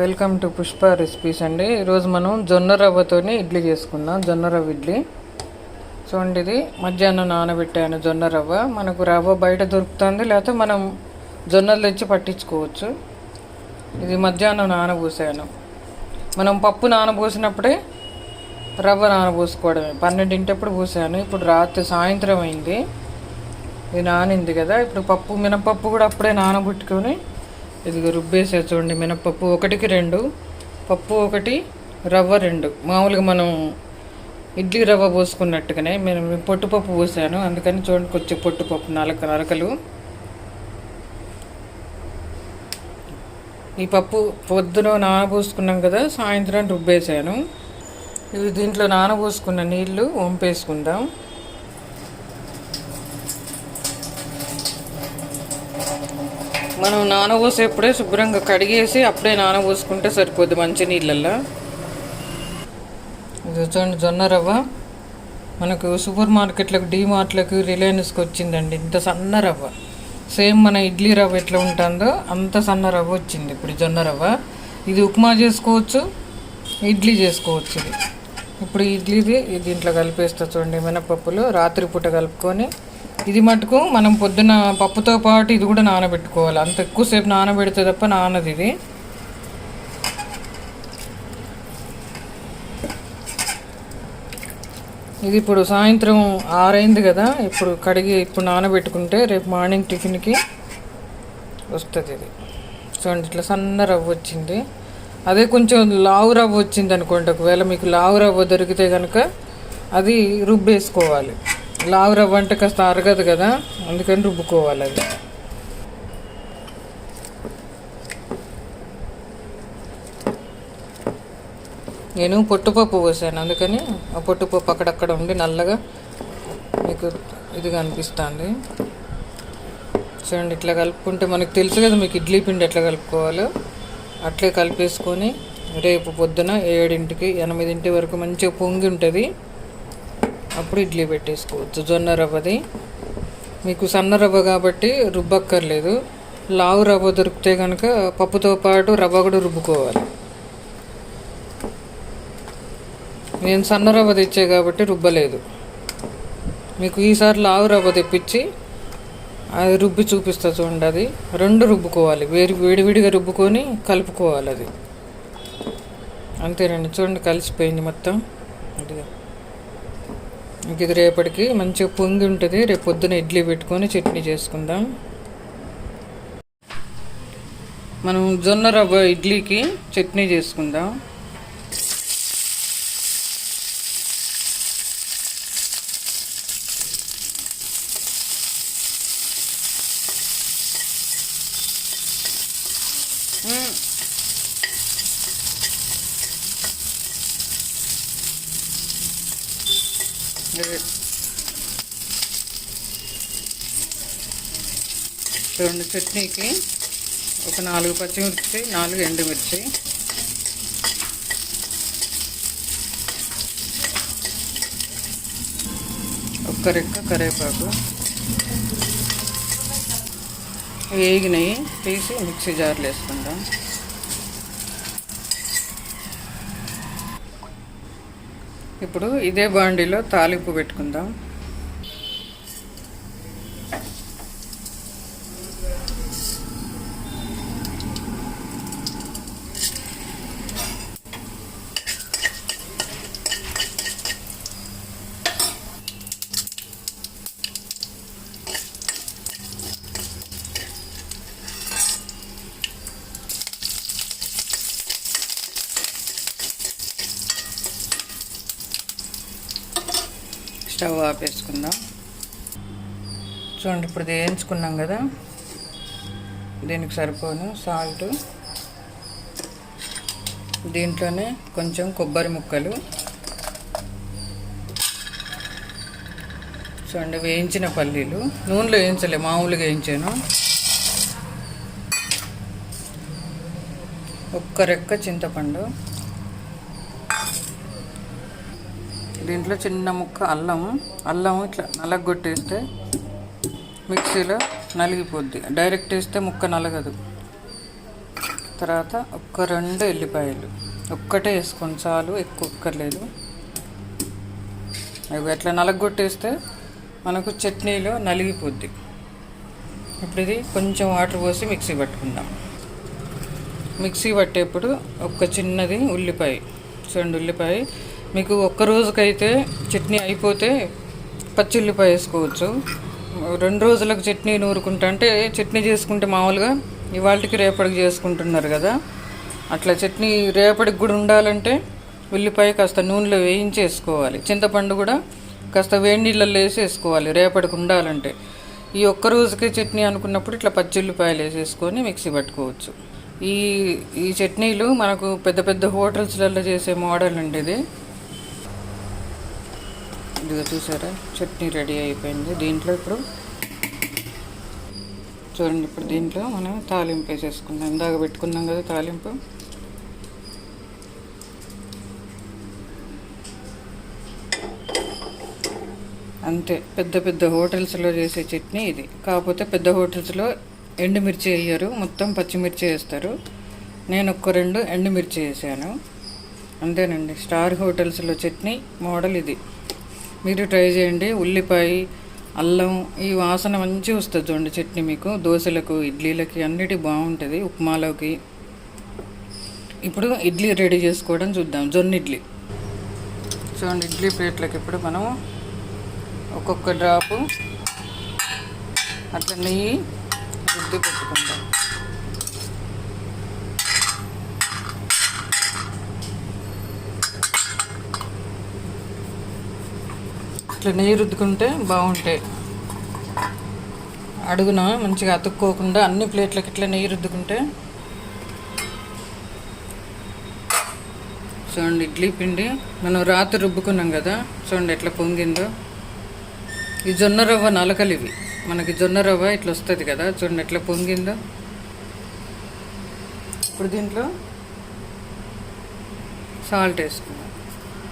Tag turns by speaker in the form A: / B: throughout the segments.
A: Welcome to Pushpa recipes అండి. ఈరోజు మనం జొన్న రవ్వతోనే ఇడ్లీ చేసుకుందాం జొన్న రవ్వ ఇడ్లీ. చూడండి ఇది మధ్యాహ్నం నానబెట్టాను జొన్న రవ్వ. మనకు రవ్వ బయట దొరుకుతుంది లేకపోతే మనం జొన్నలు తెచ్చి పట్టించుకోవచ్చు. ఇది మధ్యాహ్నం నానబోసాను. మనం పప్పు నానబోసినప్పుడే రవ్వ నానబోసుకోవడమే. పన్నెండింటప్పుడు పోసాను. ఇప్పుడు రాత్రి సాయంత్రం అయింది. ఇది నానింది కదా ఇప్పుడు పప్పు మినపప్పు కూడా అప్పుడే నానబెట్టుకొని ఇదిగో రుబ్బేసే చూడండి మినపప్పు ఒకటికి రెండు పప్పు ఒకటి రవ్వ రెండు. మామూలుగా మనం ఇడ్లీ రవ్వ పోసుకున్నట్టుగానే నేను పొట్టుపప్పు పోసాను. అందుకని చూడండి కొంచెం పొట్టుపప్పు నలక నరకలు ఈ పప్పు పొద్దున నానబోసుకున్నాం కదా సాయంత్రం రుబ్బేసాను. ఇవి దీంట్లో నానబోసుకున్న నీళ్ళు వంపేసుకుందాం. మనం నానబోసేప్పుడే శుభ్రంగా కడిగేసి అప్పుడే నానబోసుకుంటే సరిపోద్ది మంచి నీళ్ళల్లో. ఇది చూడండి జొన్న రవ్వ. మనకు సూపర్ మార్కెట్లకు డీమార్ట్లకు రిలయన్స్కి వచ్చిందండి. ఇంత సన్న రవ్వ. సేమ్ మన ఇడ్లీ రవ్వ ఎట్లా ఉంటుందో అంత సన్న రవ్వ వచ్చింది ఇప్పుడు జొన్న రవ్వ. ఇది ఉప్మా చేసుకోవచ్చు ఇడ్లీ చేసుకోవచ్చు ఇది. ఇప్పుడు ఇడ్లీది దీంట్లో కలిపేస్తా చూడండి మినపప్పులు రాత్రిపూట కలుపుకొని ఇది మటుకు మనం పొద్దున పప్పుతో పాటు ఇది కూడా నానబెట్టుకోవాలి. అంత ఎక్కువసేపు నానబెడితే తప్ప నానది ఇది. ఇది ఇప్పుడు సాయంత్రం ఆరైంది కదా ఇప్పుడు కడిగి ఇప్పుడు నానబెట్టుకుంటే రేపు మార్నింగ్ టిఫిన్కి వస్తుంది ఇది. చూడండి ఇట్లా సన్న రవ్వ వచ్చింది. అదే కొంచెం లావు రవ్వ వచ్చింది అనుకోండి ఒకవేళ మీకు లావు రవ్వ దొరికితే కనుక అది రుబ్బేసుకోవాలి. లావు రవ్వ అంటే కాస్త అరగదు కదా అందుకని రుబ్బుకోవాలి అది. నేను పొట్టుపప్పు పోసాను అందుకని ఆ పొట్టుపప్పు అక్కడక్కడ ఉండి నల్లగా మీకు ఇది కనిపిస్తుంది చూడండి ఇట్లా కలుపుకుంటే మనకు తెలుసు కదా మీకు ఇడ్లీ పిండి ఎట్లా కలుపుకోవాలో. అట్లే కలిపేసుకొని రేపు పొద్దున ఏడింటికి ఎనిమిదింటి వరకు మంచిగా పొంగి ఉంటుంది. అప్పుడు ఇడ్లీ పెట్టేసుకోవచ్చు. జొన్న రవ్వది. మీకు సన్న రవ్వ కాబట్టి రుబ్బక్కర్లేదు. లావు రవ్వ దొరికితే కనుక పప్పుతో పాటు రవ్వ కూడా రుబ్బుకోవాలి. నేను సన్న రవ్వ తెచ్చే కాబట్టి రుబ్బలేదు. మీకు ఈసారి లావు రవ్వ తెప్పించి అది రుబ్బి చూపిస్తా చూడండి అది. రెండు రుబ్బుకోవాలి. వేడి వేడివిడిగా రుబ్బుకొని కలుపుకోవాలి అది. అంతేనండి. చూడండి కలిసిపోయింది మొత్తం. ఇంక ఇది రేపటికి మంచిగా పొంగి ఉంటుంది. రేపు పొద్దున ఇడ్లీ పెట్టుకొని చట్నీ చేసుకుందాం. మనం జొన్న రవ్వ ఇడ్లీకి చట్నీ చేసుకుందాం. రెండు చట్నీకి ఒక నాలుగు పచ్చిమిర్చి నాలుగు ఎండుమిర్చి. ఒక్క రెక్క కరివేపాకు. వేగినవి తీసి మిక్సీ జార్లు వేసుకుందాం. ఇప్పుడు ఇదే బాండీలో తాలింపు పెట్టుకుందాం. స్టవ్ ఆపేసుకుందాం. చూడండి ఇప్పుడు వేయించుకున్నాం కదా. దీనికి సరిపోను సాల్ట్. దీంట్లోనే కొంచెం కొబ్బరి ముక్కలు. చూడండి వేయించిన పల్లీలు. నూనెలో వేయించలే మామూలుగా వేయించాను. ఒక్క రెక్క చింతపండు. దీంట్లో చిన్న ముక్క అల్లం అల్లం ఇట్లా నలగొట్టేస్తే మిక్సీలో నలిగిపోద్ది. డైరెక్ట్ వేస్తే ముక్క నలగదు. తర్వాత ఒక్క రెండు ఎల్లిపాయలు. ఒక్కటే వేసుకొని చాలు ఎక్కువ ఒక్కర్లేదు. అవి అట్లా నలగొట్టేస్తే మనకు చట్నీలో నలిగిపోద్ది. ఇప్పుడు ఇది కొంచెం వాటర్ పోసి మిక్సీ పట్టుకుందాం. మిక్సీ పట్టేప్పుడు ఒక చిన్నది ఉల్లిపాయ చూడండి ఉల్లిపాయ మీకు ఒక్క రోజుకైతే చట్నీ అయిపోతే పచ్చి ఉల్లిపాయ వేసుకోవచ్చు. రెండు రోజులకు చట్నీ నూరుకుంటా. అంటే చట్నీ చేసుకుంటే మామూలుగా ఇవాళకి రేపటికి చేసుకుంటున్నారు కదా. అట్లా చట్నీ రేపటికి కూడా ఉండాలంటే ఉల్లిపాయ కాస్త నూనెలో వేయించేసుకోవాలి. చింతపండు కూడా కాస్త వేడి నీళ్ళల్లో వేసేసుకోవాలి రేపటికి ఉండాలంటే. ఈ ఒక్క రోజుకే చట్నీ అనుకున్నప్పుడు ఇట్లా పచ్చి ఉల్లిపాయలు వేసేసుకొని మిక్సీ పట్టుకోవచ్చు. ఈ ఈ చట్నీలు మనకు పెద్ద పెద్ద హోటల్స్లలో చేసే మోడల్ అండి ఇది. ఇదిగో చూసారా? చట్నీ రెడీ అయిపోయింది. దీంట్లో ఇప్పుడు చూడండి ఇప్పుడు దీంట్లో మనం తాలింపు వేసేసుకుందాం. ఇందాక పెట్టుకున్నాం కదా తాలింపు. అంతే. పెద్ద పెద్ద హోటల్స్లో చేసే చట్నీ ఇది. కాకపోతే పెద్ద హోటల్స్లో ఎండుమిర్చి వేయరు. మొత్తం పచ్చిమిర్చి వేస్తారు. నేను ఒక్క రెండు ఎండుమిర్చి వేసాను. అంతేనండి. స్టార్ హోటల్స్లో చట్నీ మోడల్ ఇది. మీరు ట్రై చేయండి. ఉల్లిపాయ అల్లం ఈ వాసన మంచిగా వస్తుంది చూడండి చట్నీ మీకు. దోశలకు ఇడ్లీలకి అన్నిటి బాగుంటుంది. ఉప్మాలోకి. ఇప్పుడు ఇడ్లీ రెడీ చేసుకోవడం చూద్దాం. జొన్న ఇడ్లీ. చూడండి ఇడ్లీ ప్లేట్లకి ఇప్పుడు మనం ఒక్కొక్క డ్రాపు అట్లా నెయ్యి రుద్ది పెట్టుకుంటాం ఇట్లా నెయ్యి రుద్దుకుంటే బాగుంటాయి అడుగున మంచిగా అతుక్కోకుండా అన్ని ప్లేట్లకి ఇట్లా నెయ్యి రుద్దుకుంటే. చూడండి ఇడ్లీ పిండి. మనం రాత్రి రుబ్బుకున్నాం కదా చూడండి ఎట్లా పొంగిందో. ఈ జొన్న రవ్వ నలకలు ఇవి. మనకి జొన్న రవ్వ ఇట్లా వస్తుంది కదా చూడండి ఎట్లా పొంగిందో. ఇప్పుడు దీంట్లో సాల్ట్ వేసుకున్నాం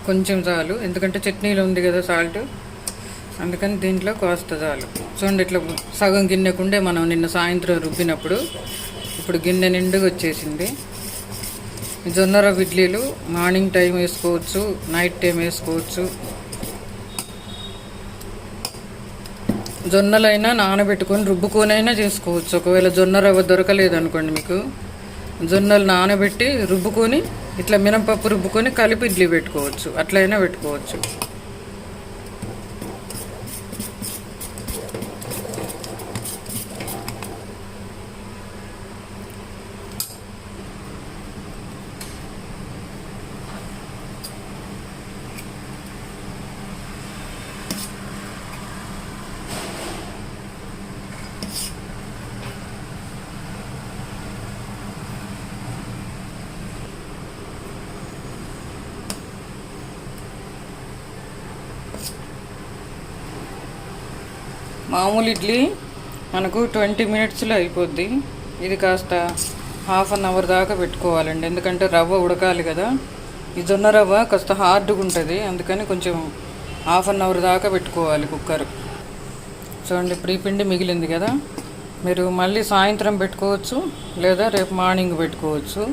A: కొంచెం చాలు. ఎందుకంటే చట్నీలో ఉంది కదా సాల్ట్. అందుకని దీంట్లో కాస్త చాలు. చూడండి ఇట్లా సగం గిన్నెకుండే మనం నిన్న సాయంత్రం రుబ్బినప్పుడు ఇప్పుడు గిన్నె నిండుగా వచ్చేసింది. జొన్నర జొన్న రవ్వ ఇడ్లీలు మార్నింగ్ టైం వేసుకోవచ్చు నైట్ టైం వేసుకోవచ్చు. జొన్నలైనా నానబెట్టుకొని రుబ్బుకొనైనా చేసుకోవచ్చు. ఒకవేళ జొన్న రవ్వ దొరకలేదు అనుకోండి మీకు. జొన్నలు నానబెట్టి రుబ్బుకొని ఇట్లా మినపప్పు రుబ్బుకొని కలిపి ఇడ్లీ పెట్టుకోవచ్చు. అట్లయినా పెట్టుకోవచ్చు. మామూలు ఇడ్లీ మనకు ట్వంటీ మినిట్స్లో అయిపోద్ది. ఇది కాస్త హాఫ్ అన్ అవర్ దాకా పెట్టుకోవాలండి. ఎందుకంటే రవ్వ ఉడకాలి కదా. ఈ జొన్న రవ్వ కాస్త హార్డ్గా ఉంటుంది. అందుకని కొంచెం హాఫ్ అన్ అవర్ దాకా పెట్టుకోవాలి కుక్కర్. చూడండి ఇప్పుడు ఈ పిండి మిగిలింది కదా. మీరు మళ్ళీ సాయంత్రం పెట్టుకోవచ్చు లేదా రేపు మార్నింగ్ పెట్టుకోవచ్చు.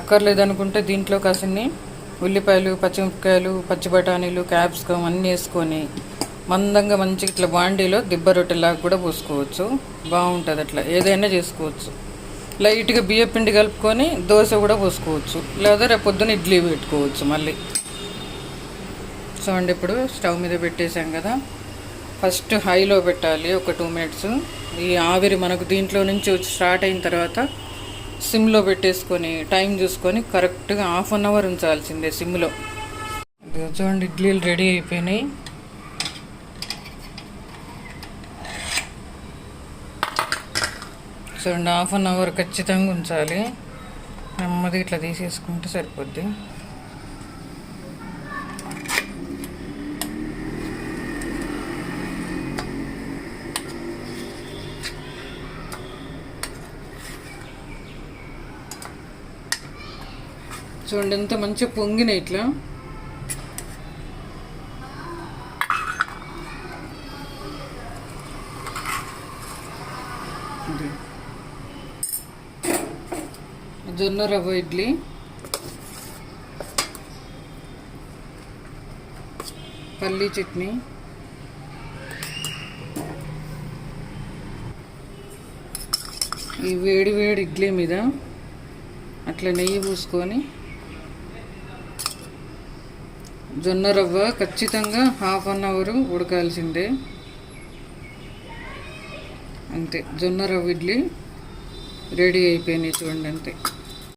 A: అక్కర్లేదనుకుంటే దీంట్లో కాసిన్ని ఉల్లిపాయలు పచ్చిమిరపకాయలు పచ్చి బఠానీలు క్యాప్సికమ్ అన్నీ వేసుకొని మందంగా మంచిగా ఇట్లా బాండీలో దిబ్బ రొట్టెలాగా కూడా పోసుకోవచ్చు. బాగుంటుంది అట్లా. ఏదైనా చేసుకోవచ్చు. లైట్గా బియ్య పిండి కలుపుకొని దోశ కూడా పోసుకోవచ్చు. లేదా రేపు పొద్దున ఇడ్లీ పెట్టుకోవచ్చు మళ్ళీ. చూడండి ఇప్పుడు స్టవ్ మీద పెట్టేసాం కదా. ఫస్ట్ హైలో పెట్టాలి ఒక టూ మినిట్స్. ఈ ఆవిరి మనకు దీంట్లో నుంచి వచ్చి స్టార్ట్ అయిన తర్వాత సిమ్లో పెట్టేసుకొని టైం చూసుకొని కరెక్ట్గా హాఫ్ అన్ అవర్ ఉంచాల్సిందే సిమ్లో. చూడండి ఇడ్లీలు రెడీ అయిపోయినాయి. చూడండి హాఫ్ అన్ అవర్ ఖచ్చితంగా ఉంచాలి. నెమ్మది ఇట్లా తీసేసుకుంటే సరిపోద్ది. చూడండి ఎంత మంచిగా పొంగినాయి ఇట్లా ఇది. జొన్న రవ్వ ఇడ్లీ. పల్లీ చట్నీ. ఈ వేడి వేడి ఇడ్లీ మీద అట్లా నెయ్యి పూసుకొని జొన్న రవ్వ ఖచ్చితంగా హాఫ్ అన్ అవర్ ఉడకాల్సిందే. అంతే జొన్న రవ్వ ఇడ్లీ రెడీ అయిపోయినాయి చూడండి అంతే.